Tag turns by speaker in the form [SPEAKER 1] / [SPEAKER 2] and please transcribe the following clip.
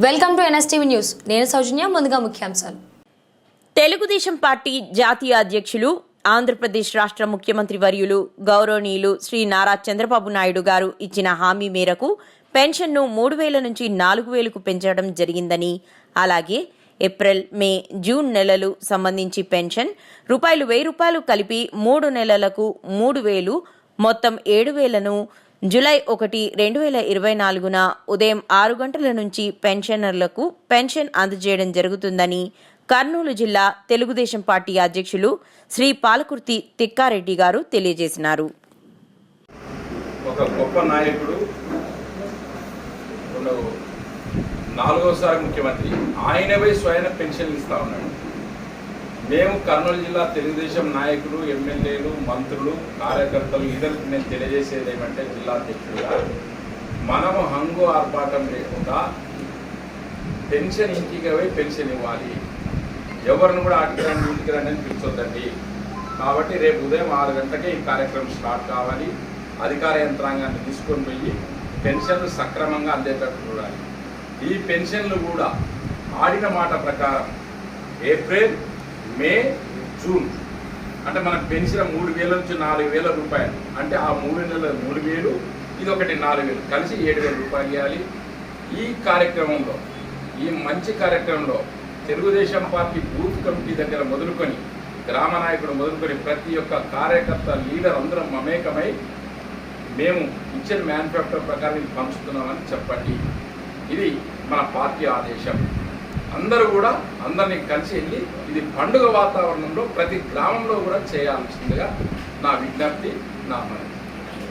[SPEAKER 1] Welcome to NSTV news. నేను సౌజన్య ముందుగా ముఖ్యాంశాలు.
[SPEAKER 2] తెలుగుదేశం పార్టీ జాతీయ అధ్యక్షులు ఆంధ్రప్రదేశ్ రాష్ట్ర ముఖ్యమంత్రి వర్యులు గౌరవనీయులు శ్రీ నారా చంద్రబాబు నాయుడు గారు ఇచ్చిన హామీ మేరకు పెన్షన్ను మూడు వేల నుంచి నాలుగు వేలకు పెంచడం జరిగిందని అలాగే ఏప్రిల్ మే జూన్ నెలలు సంబంధించి పెన్షన్ రూపాయలు వెయ్యి రూపాయలు కలిపి మూడు నెలలకు మూడు వేలు మొత్తం ఏడు వేలను జూలై ఒకటి రెండు వేల ఇరవై నాలుగున ఉదయం ఆరు గంటల నుంచి పెన్షనర్లకు పెన్షన్ అందజేయడం జరుగుతుందని కర్నూలు జిల్లా తెలుగుదేశం పార్టీ అధ్యక్షులు శ్రీ పాలకుర్తి తిక్కారెడ్డి గారు తెలియజేసినారు.
[SPEAKER 3] ఒక గొప్ప నాయకుడు నాలుగోసారి ముఖ్యమంత్రి ఆయనపై స్వయం పెన్షన్ ఇస్తా ఉన్నాడు. మేము కర్నూలు జిల్లా తెలుగుదేశం నాయకులు ఎమ్మెల్యేలు మంత్రులు కార్యకర్తలు ఇద్దరికి నేను తెలియజేసేది ఏమంటే జిల్లా అధ్యక్షుడుగా మనము హంగు ఆర్భాటం లేకుండా పెన్షన్ ఇంటికి పోయి పెన్షన్ ఇవ్వాలి. ఎవరిని కూడా ఆటికి రండి ఇంటికి రండి అని పిలుచొద్దండి. కాబట్టి రేపు ఉదయం ఆరు గంటలకే ఈ కార్యక్రమం స్టార్ట్ కావాలి. అధికార యంత్రాంగాన్ని తీసుకొని పోయి పెన్షన్లు సక్రమంగా అందేటట్టు చూడాలి. ఈ పెన్షన్లు కూడా ఆడిన మాట ప్రకారం ఏప్రిల్ మే జూన్. అంటే మనం పెన్షన్ మూడు వేల నుంచి నాలుగు వేల రూపాయలు. అంటే ఆ మూడు నెలల మూడు వేలు ఇది ఒకటి నాలుగు వేలు. కలిసి ఏడు వేల రూపాయలు ఇవ్వాలి ఈ కార్యక్రమంలో ఈ మంచి కార్యక్రమంలో తెలుగుదేశం పార్టీ బూత్ కమిటీ దగ్గర మొదలుకొని గ్రామ నాయకుడు మొదలుకొని ప్రతి ఒక్క కార్యకర్త లీడర్ అందరం మమేకమై మేము ఇచ్చిన మ్యానుఫ్యాక్చర్ ప్రకారం ఇది పంచుతున్నామని చెప్పండి. ఇది మన పార్టీ ఆదేశం. అందరూ కూడా అందరినీ కలిసి వెళ్ళి ఇది పండుగ వాతావరణంలో ప్రతి గ్రామంలో కూడా చేయాల్సిందిగా నా విజ్ఞప్తి నా మనవి.